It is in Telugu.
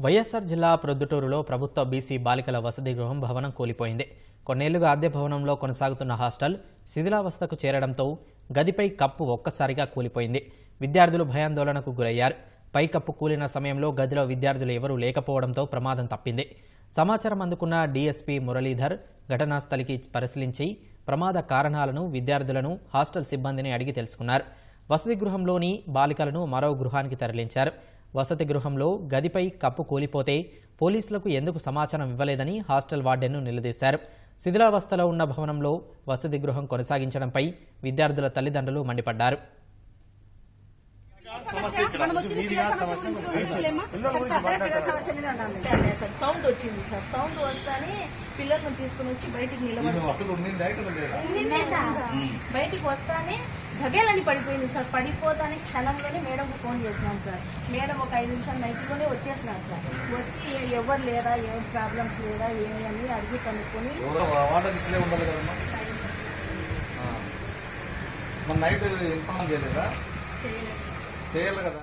వైఎస్ఆర్ జిల్లా ప్రొద్దుటూరులో ప్రభుత్వ బీసీ బాలికల వసతి గృహం భవనం కూలిపోయింది. కొన్నేళ్ళుగా అద్దె భవనంలో కొనసాగుతున్న హాస్టల్ శిథిలావస్థకు చేరడంతో గదిపై కప్పు ఒక్కసారిగా కూలిపోయింది. విద్యార్థులు భయాందోళనకు గురయ్యారు. పై కప్పు కూలిన సమయంలో గదిలో విద్యార్థులు ఎవరూ లేకపోవడంతో ప్రమాదం తప్పింది. సమాచారం అందుకున్న డీఎస్పీ మురళీధర్ ఘటనాస్థలికి పరిశీలించి ప్రమాద కారణాలను విద్యార్థులను హాస్టల్ సిబ్బందిని అడిగి తెలుసుకున్నారు. వసతి గృహంలోని బాలికలను మరో గృహానికి తరలించారు. వసతి గృహంలో గదిపై కప్పు కూలిపోతే పోలీసులకు ఎందుకు సమాచారం ఇవ్వలేదని హాస్టల్ వార్డెన్ను నిలదీశారు. శిథిలావస్థలో ఉన్న భవనంలో వసతి గృహం కొనసాగించడంపై విద్యార్థుల తల్లిదండ్రులు మండిపడ్డారు. సౌండ్ వచ్చింది సార్. సౌండ్ వస్తానే పిల్లలను తీసుకుని వచ్చి బయటికి నిలబడి ఇక్కడ బయటికి వస్తానే ధగేలని పడిపోయింది సార్. పడిపోతానే క్షణంలోనే మేడంకు ఫోన్ చేసినాం సార్. మేడం ఒక ఐదు నిమిషాలు నైట్లోనే వచ్చేసినారు సార్. వచ్చి ఎవరు లేదా ఏం ప్రాబ్లమ్స్ లేదా ఏమి అని అడిగి కనుక్కొని నైట్ ఇన్ఫార్మ్ చేయలేదా? చేయలేదు. చేయాలి కదా.